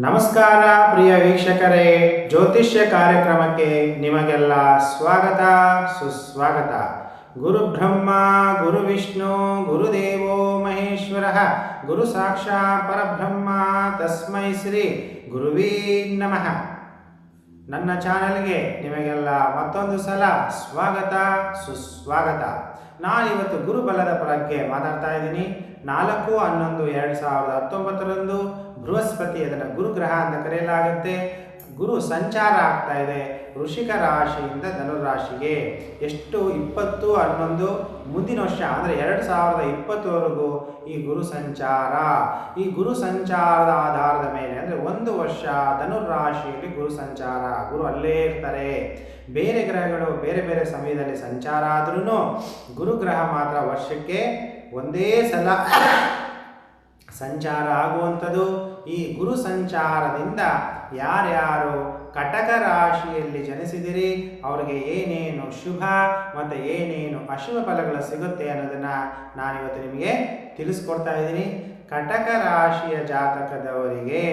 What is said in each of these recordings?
ನಮಸ್ಕಾರ, ಪ್ರಿಯ ವೀಕ್ಷಕರೇ. ಜ್ಯೋತಿಷ್ಯ ಕಾರ್ಯಕ್ರಮಕ್ಕೆ ನಿಮಗೆಲ್ಲ ಸ್ವಾಗತ, ಸುಸ್ವಾಗತ. ಗುರು ಬ್ರಹ್ಮ, ಗುರು ವಿಷ್ಣು ಗುರುದೇವೋ ಮಹೇಶ್ವರ. ಗುರು ಸಾಕ್ಷಾ ಪರಬ್ರಹ್ಮ, ತಸ್ಮೈ ಶ್ರೀ ಗುರುವೀ ನಮಃ. ನನ್ನ ಚಾನಲ್ಗೆ ನಿಮಗೆಲ್ಲ ಮತ್ತೊಂದು ಸಲ ಸ್ವಾಗತ, ಸುಸ್ವಾಗತ. ನಾನಿವತ್ತು ಗುರುಬಲದ ಬಗ್ಗೆ ಮಾತಾಡ್ತಾ ಇದ್ದೀನಿ. ನಾಲ್ಕು, ಹನ್ನೊಂದು, ಎರಡು ಸಾವಿರದ ಹತ್ತೊಂಬತ್ತರಂದು ಬೃಹಸ್ಪತಿ ಅದನ್ನು ಗುರುಗ್ರಹ ಅಂತ ಕರೆಯಲಾಗುತ್ತೆ. ಗುರು ಸಂಚಾರ ಆಗ್ತಾ ಇದೆ. ವೃಷಿಕ ರಾಶಿಯಿಂದ ಧನುರಾಶಿಗೆ ಎಷ್ಟು ಇಪ್ಪತ್ತು, ಹನ್ನೊಂದು, ಮುಂದಿನ ವರ್ಷ ಅಂದರೆ ಎರಡು ಸಾವಿರದ ಇಪ್ಪತ್ತವರೆಗೂ ಈ ಗುರು ಸಂಚಾರ. ಈ ಗುರು ಸಂಚಾರದ ಆಧಾರದ ಮೇಲೆ ಅಂದರೆ ಒಂದು ವರ್ಷ ಧನುರಾಶಿಯಲ್ಲಿ ಗುರು ಸಂಚಾರ, ಗುರು ಅಲ್ಲೇ ಇರ್ತಾರೆ. ಬೇರೆ ಗ್ರಹಗಳು ಬೇರೆ ಬೇರೆ ಸಮಯದಲ್ಲಿ ಸಂಚಾರ ಆದ್ರೂ ಗುರುಗ್ರಹ ಮಾತ್ರ ವರ್ಷಕ್ಕೆ ಒಂದೇ ಸಲ ಸಂಚಾರ ಆಗುವಂಥದ್ದು. ಈ ಗುರು ಸಂಚಾರದಿಂದ ಯಾರ್ಯಾರು ಕಟಕ ರಾಶಿಯಲ್ಲಿ ಜನಿಸಿದಿರಿ, ಅವರಿಗೆ ಏನೇನು ಶುಭ ಮತ್ತು ಏನೇನು ಅಶುಭ ಫಲಗಳು ಸಿಗುತ್ತೆ ಅನ್ನೋದನ್ನು ನಾನಿವತ್ತು ನಿಮಗೆ ತಿಳಿಸ್ಕೊಡ್ತಾ ಇದ್ದೀನಿ. ಕಟಕ ರಾಶಿಯ ಜಾತಕದವರಿಗೆ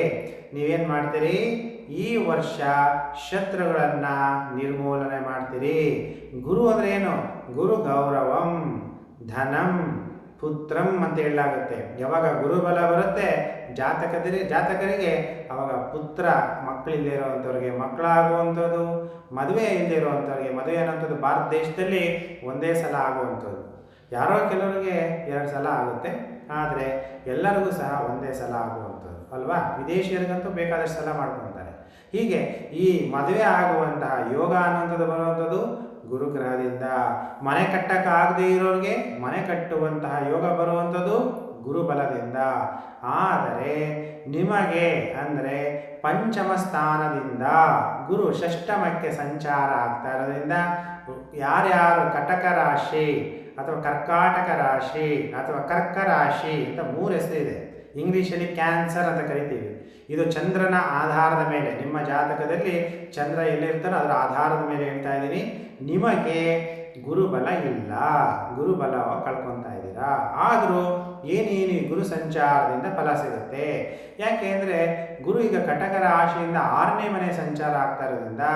ನೀವೇನು ಮಾಡ್ತೀರಿ? ಈ ವರ್ಷ ಶತ್ರುಗಳನ್ನು ನಿರ್ಮೂಲನೆ ಮಾಡ್ತೀರಿ. ಗುರು ಅಂದರೆ ಏನು? ಗುರು ಗೌರವಂ, ಧನಂ. ಪುತ್ರಂ ಅಂತ ಹೇಳಲಾಗುತ್ತೆ. ಯಾವಾಗ ಗುರುಬಲ ಬರುತ್ತೆ ಜಾತಕದಲ್ಲಿ ಜಾತಕರಿಗೆ, ಅವಾಗ ಪುತ್ರ ಮಕ್ಕಳಿಲ್ಲದೆ ಇರುವಂಥವ್ರಿಗೆ, ಮಕ್ಕಳಾಗುವಂಥದ್ದು, ಮದುವೆ ಇಲ್ಲದೆ ಇರುವಂಥವ್ರಿಗೆ, ಮದುವೆ ಅನ್ನೋಂಥದ್ದು ಭಾರತ ದೇಶದಲ್ಲಿ ಒಂದೇ ಸಲ ಆಗುವಂಥದ್ದು. ಯಾರೋ ಕೆಲವರಿಗೆ ಎರಡು ಸಲ ಆಗುತ್ತೆ, ಆದರೆ ಎಲ್ಲರಿಗೂ ಸಹ ಒಂದೇ ಸಲ ಆಗುವಂಥದ್ದು, ಅಲ್ವಾ? ವಿದೇಶಿಯರಿಗಂತೂ ಬೇಕಾದಷ್ಟು ಸಲ ಮಾಡ್ಕೊತಾರೆ. ಹೀಗೆ ಈ ಮದುವೆ ಆಗುವಂತಹ ಯೋಗ ಅನ್ನೋಂಥದ್ದು ಬರುವಂಥದ್ದು ಗುರುಗ್ರಹದಿಂದ ಮನೆ ಕಟ್ಟಕ್ಕಾಗದೇ ಇರೋರಿಗೆ ಮನೆ ಕಟ್ಟುವಂತಹ ಯೋಗ ಬರುವಂಥದ್ದು ಗುರುಬಲದಿಂದ. ಆದರೆ ನಿಮಗೆ ಅಂದರೆ ಪಂಚಮ ಸ್ಥಾನದಿಂದ ಗುರು ಷಷ್ಟಮಕ್ಕೆ ಸಂಚಾರ ಆಗ್ತಾ ಇರೋದ್ರಿಂದ ಯಾರ್ಯಾರು ಕಟಕ ರಾಶಿ ಅಥವಾ ಕರ್ಕಾಟಕ ರಾಶಿ ಅಥವಾ ಕರ್ಕ ರಾಶಿ ಅಂತ ಮೂರು ಹೆಸರಿದೆ ಇಂಗ್ಲೀಷಲ್ಲಿ ಕ್ಯಾನ್ಸರ್ ಅಂತ ಕರಿತೀವಿ. ಇದು ಚಂದ್ರನ ಆಧಾರದ ಮೇಲೆ, ನಿಮ್ಮ ಜಾತಕದಲ್ಲಿ ಚಂದ್ರ ಎಲ್ಲಿರ್ತಾನೋ ಅದರ ಆಧಾರದ ಮೇಲೆ ಹೇಳ್ತಾ ಇದ್ದೀನಿ. ನಿಮಗೆ ಗುರುಬಲ ಇಲ್ಲ ಗುರುಬಲ ಕಳ್ಕೊತಾ ಇದ್ದೀರಾ? ಆದರೂ ಏನೇನು ಗುರು ಸಂಚಾರದಿಂದ ಫಲ ಸಿಗುತ್ತೆ? ಯಾಕೆಂದರೆ ಗುರು ಈಗ ಕಟಕ ರಾಶಿಯಿಂದ ಆರನೇ ಮನೆ ಸಂಚಾರ ಆಗ್ತಾ ಇರೋದ್ರಿಂದ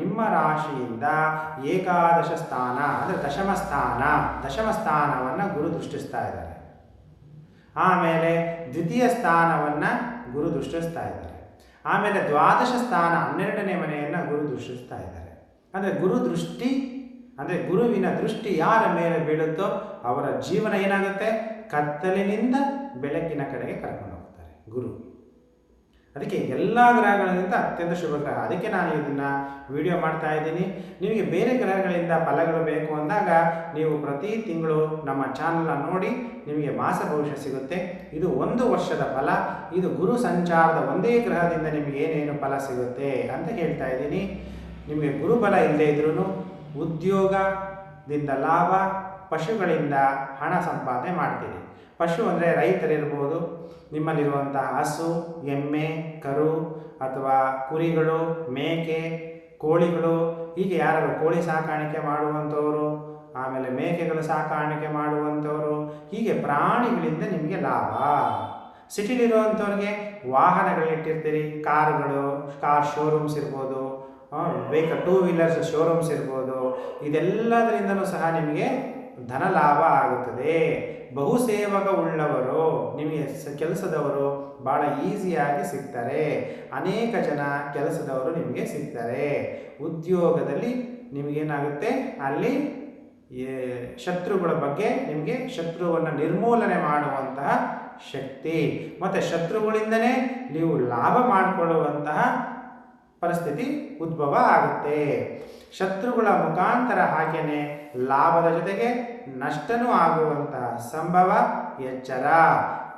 ನಿಮ್ಮ ರಾಶಿಯಿಂದ ಏಕಾದಶ ಸ್ಥಾನ, ಅಂದರೆ ದಶಮ ಸ್ಥಾನ, ದಶಮ ಸ್ಥಾನವನ್ನು ಗುರು ದೃಷ್ಟಿಸ್ತಾ ಇದ್ದಾರೆ. ಆಮೇಲೆ ದ್ವಿತೀಯ ಸ್ಥಾನವನ್ನು ಗುರು ದೃಷ್ಟಿಸ್ತಾ ಇದ್ದಾರೆ. ಆಮೇಲೆ ದ್ವಾದಶ ಸ್ಥಾನ ಹನ್ನೆರಡನೇ ಮನೆಯನ್ನು ಗುರು ದೃಷ್ಟಿಸ್ತಾ ಇದ್ದಾರೆ. ಅಂದರೆ ಗುರು ದೃಷ್ಟಿ, ಅಂದರೆ ಗುರುವಿನ ದೃಷ್ಟಿ ಯಾರ ಮೇಲೆ ಬೀಳುತ್ತೋ ಅವರ ಜೀವನ ಏನಾಗುತ್ತೆ? ಕತ್ತಲಿನಿಂದ ಬೆಳಕಿನ ಕಡೆಗೆ ಕರ್ಕೊಂಡು ಹೋಗ್ತಾರೆ ಗುರು. ಅದಕ್ಕೆ ಎಲ್ಲ ಗ್ರಹಗಳಿಗಿಂತ ಅತ್ಯಂತ ಶುಭ ಗ್ರಹ. ಅದಕ್ಕೆ ನಾನು ಇದನ್ನು ವಿಡಿಯೋ ಮಾಡ್ತಾ ಇದ್ದೀನಿ. ನಿಮಗೆ ಬೇರೆ ಗ್ರಹಗಳಿಂದ ಫಲಗಳು ಬೇಕು ಅಂದಾಗ ನೀವು ಪ್ರತಿ ತಿಂಗಳು ನಮ್ಮ ಚಾನಲ್ನ ನೋಡಿ ನಿಮಗೆ ಮಾಸ ಭವಿಷ್ಯ ಸಿಗುತ್ತೆ. ಇದು ಒಂದು ವರ್ಷದ ಫಲ. ಇದು ಗುರು ಸಂಚಾರದ ಒಂದೇ ಗ್ರಹದಿಂದ ನಿಮಗೆ ಏನೇನು ಫಲ ಸಿಗುತ್ತೆ ಅಂತ ಹೇಳ್ತಾ ಇದ್ದೀನಿ. ನಿಮಗೆ ಗುರುಬಲ ಇಲ್ಲದೇ ಇದ್ರೂ ಉದ್ಯೋಗದಿಂದ ಲಾಭ, ಪಶುಗಳಿಂದ ಹಣ ಸಂಪಾದನೆ ಮಾಡ್ತೀರಿ. ಪಶು ಅಂದರೆ ರೈತರಿರ್ಬೋದು ನಿಮ್ಮಲ್ಲಿರುವಂಥ ಹಸು, ಎಮ್ಮೆ, ಕರು ಅಥವಾ ಕುರಿಗಳು, ಮೇಕೆ, ಕೋಳಿಗಳು, ಹೀಗೆ ಯಾರು ಕೋಳಿ ಸಾಕಾಣಿಕೆ ಮಾಡುವಂಥವರು, ಆಮೇಲೆ ಮೇಕೆಗಳು ಸಾಕಾಣಿಕೆ ಮಾಡುವಂಥವರು, ಹೀಗೆ ಪ್ರಾಣಿಗಳಿಂದ ನಿಮಗೆ ಲಾಭ. ಸಿಟಿಲಿರುವಂಥವ್ರಿಗೆ ವಾಹನಗಳಿಟ್ಟಿರ್ತೀರಿ, ಕಾರುಗಳು, ಕಾರ್ ಶೋರೂಮ್ಸ್ ಇರ್ಬೋದು ವೆಹಿಕಲ್ ಟೂ ವೀಲರ್ಸ್ ಶೋರೂಮ್ಸ್ ಇರ್ಬೋದು ಇದೆಲ್ಲದರಿಂದಲೂ ಸಹ ನಿಮಗೆ ಧನ ಲಾಭ ಆಗುತ್ತದೆ. ಬಹುಸೇವಕ ಉಳ್ಳವರು ನಿಮಗೆ ಕೆಲಸದವರು ಭಾಳ ಈಸಿಯಾಗಿ ಸಿಗ್ತಾರೆ. ಅನೇಕ ಜನ ಕೆಲಸದವರು ನಿಮಗೆ ಸಿಗ್ತಾರೆ. ಉದ್ಯೋಗದಲ್ಲಿ ನಿಮಗೇನಾಗುತ್ತೆ? ಅಲ್ಲಿ ಶತ್ರುಗಳ ಬಗ್ಗೆ ನಿಮಗೆ ಶತ್ರುವನ್ನು ನಿರ್ಮೂಲನೆ ಮಾಡುವಂತಹ ಶಕ್ತಿ. ಮತ್ತು ಶತ್ರುಗಳಿಂದನೇ ನೀವು ಲಾಭ ಮಾಡಿಕೊಳ್ಳುವಂತಹ ಪರಿಸ್ಥಿತಿ ಉದ್ಭವ ಆಗುತ್ತೆ. ಶತ್ರುಗಳ ಮುಖಾಂತರ ಹಾಗೆಯೇ ಲಾಭದ ಜೊತೆಗೆ ನಷ್ಟನೂ ಆಗುವಂತಹ ಸಂಭವ ಎಚ್ಚರ.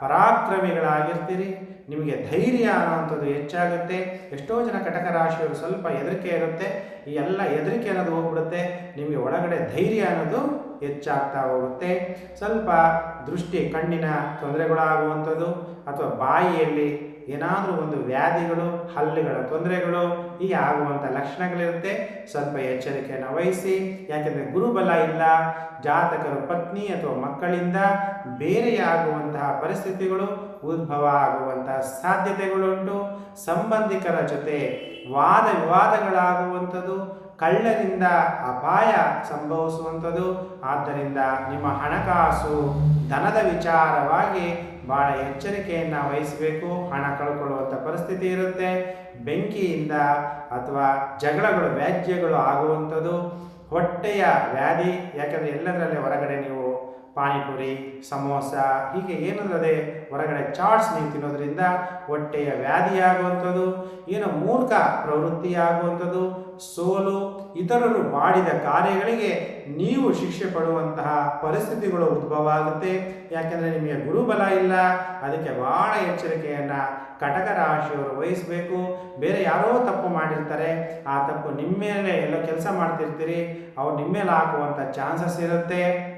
ಪರಾಕ್ರಮಿಗಳಾಗಿರ್ತೀರಿ. ನಿಮಗೆ ಧೈರ್ಯ ಅನ್ನುವಂಥದ್ದು ಹೆಚ್ಚಾಗುತ್ತೆ. ಎಷ್ಟೋ ಜನ ಕಟಕ ರಾಶಿಯವರು ಸ್ವಲ್ಪ ಹೆದರಿಕೆ ಇರುತ್ತೆ. ಈ ಎಲ್ಲ ಹೆದರಿಕೆ ಅನ್ನೋದು ಹೋಗ್ಬಿಡುತ್ತೆ. ನಿಮಗೆ ಒಳಗಡೆ ಧೈರ್ಯ ಅನ್ನೋದು ಹೆಚ್ಚಾಗ್ತಾ ಹೋಗುತ್ತೆ. ಸ್ವಲ್ಪ ದೃಷ್ಟಿ, ಕಣ್ಣಿನ ತೊಂದರೆಗಳಾಗುವಂಥದ್ದು ಅಥವಾ ಬಾಯಿಯಲ್ಲಿ ಏನಾದರೂ ಒಂದು ವ್ಯಾಧಿಗಳು ಹಲ್ಲುಗಳ ತೊಂದರೆಗಳು ಹೀಗೆ ಆಗುವಂಥ ಲಕ್ಷಣಗಳಿರುತ್ತೆ. ಸ್ವಲ್ಪ ಎಚ್ಚರಿಕೆಯನ್ನು ವಹಿಸಿ. ಯಾಕೆಂದರೆ ಗುರುಬಲ ಇಲ್ಲ, ಜಾತಕರು, ಪತ್ನಿ ಅಥವಾ ಮಕ್ಕಳಿಂದ ಬೇರೆಯಾಗುವಂತಹ ಪರಿಸ್ಥಿತಿಗಳು ಉದ್ಭವ ಆಗುವಂತಹ ಸಾಧ್ಯತೆಗಳುಂಟು. ಸಂಬಂಧಿಕರ ಜೊತೆ ವಾದ ವಿವಾದಗಳಾಗುವಂಥದ್ದು ಕಳ್ಳರಿಂದ ಅಪಾಯ ಸಂಭವಿಸುವಂಥದ್ದು. ಆದ್ದರಿಂದ ನಿಮ್ಮ ಹಣಕಾಸು ಧನದ ವಿಚಾರವಾಗಿ ಭಾಳ ಎಚ್ಚರಿಕೆಯನ್ನು ವಹಿಸಬೇಕು. ಹಣ ಕಳ್ಕೊಳ್ಳುವಂಥ ಪರಿಸ್ಥಿತಿ ಇರುತ್ತೆ. ಬೆಂಕಿಯಿಂದ ಅಥವಾ ಜಗಳಗಳು, ವ್ಯಾಜ್ಯಗಳು ಆಗುವಂಥದ್ದು. ಹೊಟ್ಟೆಯ ವ್ಯಾಧಿ, ಯಾಕಂದರೆ ಎಲ್ಲದರಲ್ಲಿ ಹೊರಗಡೆ ನೀವು ಪಾನಿಪುರಿ, ಸಮೋಸ, ಹೀಗೆ ಏನಲ್ಲದೆ ಹೊರಗಡೆ ಚಾಟ್ಸ್ ನೀವು ತಿನ್ನೋದ್ರಿಂದ ಹೊಟ್ಟೆಯ ವ್ಯಾಧಿಯಾಗುವಂಥದ್ದು ಏನು ಮೂರ್ಖ ಪ್ರವೃತ್ತಿಯಾಗುವಂಥದ್ದು ಸೋಲು ಇತರರು ಮಾಡಿದ ಕಾರ್ಯಗಳಿಗೆ ನೀವು ಶಿಕ್ಷೆ ಪಡುವಂತಹ ಪರಿಸ್ಥಿತಿಗಳು ಉದ್ಭವ ಆಗುತ್ತೆ. ಯಾಕೆಂದರೆ ನಿಮಗೆ ಗುರುಬಲ ಇಲ್ಲ. ಅದಕ್ಕೆ ಬಹಳ ಎಚ್ಚರಿಕೆಯನ್ನು ಕಟಕ ರಾಶಿಯವರು ವಹಿಸಬೇಕು. ಬೇರೆ ಯಾರೋ ತಪ್ಪು ಮಾಡಿರ್ತಾರೆ. ಆ ತಪ್ಪು ನಿಮ್ಮ ಮೇಲೆ ಎಲ್ಲೋ ಕೆಲಸ ಮಾಡ್ತಿರ್ತೀರಿ. ಅವ್ರು ನಿಮ್ಮ ಮೇಲೆ ಹಾಕುವಂಥ ಚಾನ್ಸಸ್ ಇರುತ್ತೆ.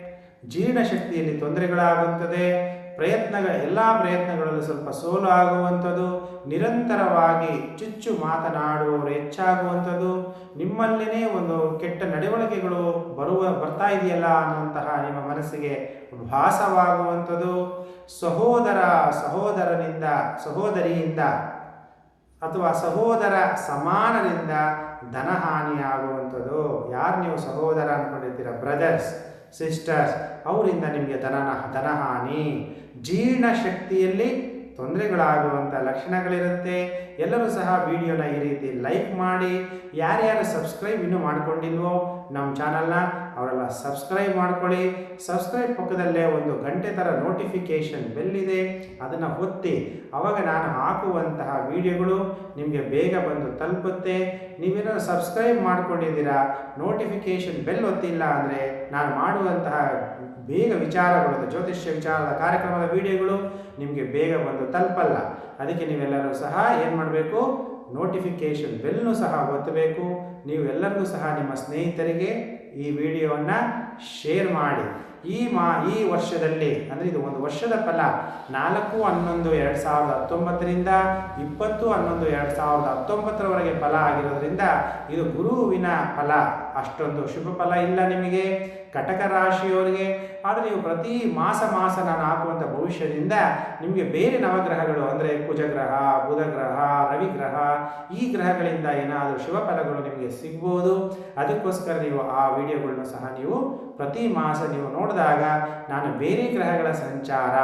ಜೀರ್ಣಶಕ್ತಿಯಲ್ಲಿ ತೊಂದರೆಗಳಾಗುತ್ತದೆ. ಪ್ರಯತ್ನಗಳ, ಎಲ್ಲ ಪ್ರಯತ್ನಗಳಲ್ಲೂ ಸ್ವಲ್ಪ ಸೋಲು ಆಗುವಂಥದ್ದು, ನಿರಂತರವಾಗಿ ಚುಚ್ಚು ಮಾತನಾಡುವವರು ಹೆಚ್ಚಾಗುವಂಥದ್ದು ನಿಮ್ಮಲ್ಲೇ ಒಂದು ಕೆಟ್ಟ ನಡವಳಿಕೆಗಳು ಬರುವ, ಬರ್ತಾ ಇದೆಯಲ್ಲ ಅನ್ನುವಂತಹ ನಿಮ್ಮ ಮನಸ್ಸಿಗೆ ಭಾಸವಾಗುವಂಥದ್ದು. ಸಹೋದರ, ಸಹೋದರನಿಂದ, ಸಹೋದರಿಯಿಂದ ಅಥವಾ ಸಹೋದರ ಸಮಾನರಿಂದ ಧನಹಾನಿಯಾಗುವಂಥದ್ದು. ಯಾರು ನೀವು ಸಹೋದರ ಅಂದ್ಕೊಂಡಿರ್ತೀರ ಬ್ರದರ್ಸ್, ಸಿಸ್ಟರ್ಸ್, ಅವರಿಂದ ನಿಮಗೆ ಧನ, ಧನಹಾನಿ. ಜೀರ್ಣಶಕ್ತಿಯಲ್ಲಿ ತೊಂದರೆಗಳಾಗುವಂಥ ಲಕ್ಷಣಗಳಿರುತ್ತೆ. ಎಲ್ಲರೂ ಸಹ ವಿಡಿಯೋನ ಈ ರೀತಿ ಲೈಕ್ ಮಾಡಿ. ಯಾರ್ಯಾರು ಸಬ್ಸ್ಕ್ರೈಬ್ ಇನ್ನೂ ಮಾಡ್ಕೊಂಡಿಲ್ವೋ ನಮ್ಮ ಚಾನಲ್ನ ಅವರೆಲ್ಲ ಸಬ್ಸ್ಕ್ರೈಬ್ ಮಾಡ್ಕೊಳ್ಳಿ. ಸಬ್ಸ್ಕ್ರೈಬ್ ಪಕ್ಕದಲ್ಲೇ ಒಂದು ಗಂಟೆ ಥರ ನೋಟಿಫಿಕೇಷನ್ ಬೆಲ್ ಇದೆ. ಅದನ್ನು ಒತ್ತಿ. ಅವಾಗ ನಾನು ಹಾಕುವಂತಹ ವಿಡಿಯೋಗಳು ನಿಮಗೆ ಬೇಗ ಬಂದು ತಲುಪುತ್ತೆ. ನೀವೇನಾದ್ರು ಸಬ್ಸ್ಕ್ರೈಬ್ ಮಾಡ್ಕೊಂಡಿದ್ದೀರಾ ನೋಟಿಫಿಕೇಷನ್ ಬೆಲ್ ಒತ್ತಿಲ್ಲ ಅಂದರೆ ನಾನು ಮಾಡುವಂತಹ ಬೇಗ ವಿಚಾರಗಳು, ಜ್ಯೋತಿಷ್ಯ ವಿಚಾರದ ಕಾರ್ಯಕ್ರಮದ ವಿಡಿಯೋಗಳು ನಿಮಗೆ ಬೇಗ ಬಂದು ತಲುಪಲ್ಲ. ಅದಕ್ಕೆ ನೀವೆಲ್ಲರೂ ಸಹ ಏನು ಮಾಡಬೇಕು? ನೋಟಿಫಿಕೇಷನ್ ಬೆಲ್ನು ಸಹ ಒತ್ತಬೇಕು. ನೀವೆಲ್ಲರಿಗೂ ಸಹ ನಿಮ್ಮ ಸ್ನೇಹಿತರಿಗೆ ಈ ವಿಡಿಯೋವನ್ನು ಶೇರ್ ಮಾಡಿ. ಈ ಮಾ, ಈ ವರ್ಷದಲ್ಲಿ, ಅಂದರೆ ಇದು ಒಂದು ವರ್ಷದ ಫಲ, ನಾಲ್ಕು ಹನ್ನೊಂದು ಎರಡು ಸಾವಿರದ ಹತ್ತೊಂಬತ್ತರಿಂದ ಇಪ್ಪತ್ತು ಹನ್ನೊಂದು ಎರಡು ಸಾವಿರದ ಹತ್ತೊಂಬತ್ತರವರೆಗೆ ಫಲ ಆಗಿರೋದ್ರಿಂದ ಇದು ಗುರುವಿನ ಫಲ. ಅಷ್ಟೊಂದು ಶುಭ ಫಲ ಇಲ್ಲ ನಿಮಗೆ. ಕಟಕ ರಾಶಿಯವರಿಗೆ. ಆದರೆ ನೀವು ಪ್ರತಿ ಮಾಸ ಮಾಸ ನಾನು ಹಾಕುವಂಥ ಭವಿಷ್ಯದಿಂದ ನಿಮಗೆ ಬೇರೆ ನವಗ್ರಹಗಳು ಅಂದರೆ ಕುಜಗ್ರಹ, ಬುಧಗ್ರಹ, ರವಿಗ್ರಹ ಈ ಗ್ರಹಗಳಿಂದ ಏನಾದರೂ ಶುಭ ಫಲಗಳು ನಿಮಗೆ ಸಿಗ್ಬೋದು. ಅದಕ್ಕೋಸ್ಕರ ನೀವು ಆ ವಿಡಿಯೋಗಳನ್ನು ಸಹ ನೀವು ಪ್ರತಿ ಮಾಸ ನೀವು ನೋಡಿದಾಗ ನಾನು ಬೇರೆ ಗ್ರಹಗಳ ಸಂಚಾರ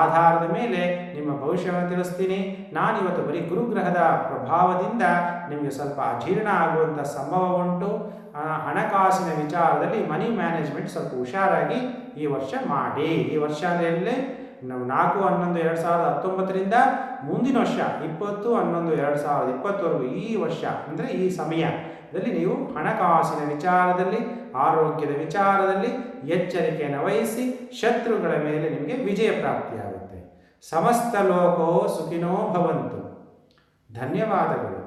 ಆಧಾರದ ಮೇಲೆ ನಿಮ್ಮ ಭವಿಷ್ಯವನ್ನು ತಿಳಿಸ್ತೀನಿ. ನಾನು ಇವತ್ತು ಬರೀ ಗುರುಗ್ರಹದ ಪ್ರಭಾವದಿಂದ ನಿಮಗೆ ಸ್ವಲ್ಪ ಅಜೀರ್ಣ ಆಗುವಂಥ ಸಂಭವ ಉಂಟು. ಹಣಕಾಸಿನ ವಿಚಾರದಲ್ಲಿ ಮನಿ ಮ್ಯಾನೇಜ್ಮೆಂಟ್ ಸ್ವಲ್ಪ ಹುಷಾರಾಗಿ ಈ ವರ್ಷ ಮಾಡಿ. ಈ ವರ್ಷ ನಾವು ನಾಲ್ಕು ಹನ್ನೊಂದು ಎರಡು ಸಾವಿರದ ಹತ್ತೊಂಬತ್ತರಿಂದ ಮುಂದಿನ ವರ್ಷ, ಇಪ್ಪತ್ತು ಹನ್ನೊಂದು ಎರಡು ಸಾವಿರದ ಇಪ್ಪತ್ತವರೆಗೂ ಈ ವರ್ಷ, ಅಂದರೆ ಈ ಸಮಯದಲ್ಲಿ ನೀವು ಹಣಕಾಸಿನ ವಿಚಾರದಲ್ಲಿ, ಆರೋಗ್ಯದ ವಿಚಾರದಲ್ಲಿ ಎಚ್ಚರಿಕೆಯನ್ನು ವಹಿಸಿ ಶತ್ರುಗಳ ಮೇಲೆ ನಿಮಗೆ ವಿಜಯ ಪ್ರಾಪ್ತಿಯಾಗುತ್ತೆ. ಸಮಸ್ತ ಲೋಕೋ ಸುಖಿನೋ ಭವಂತು. ಧನ್ಯವಾದಗಳು.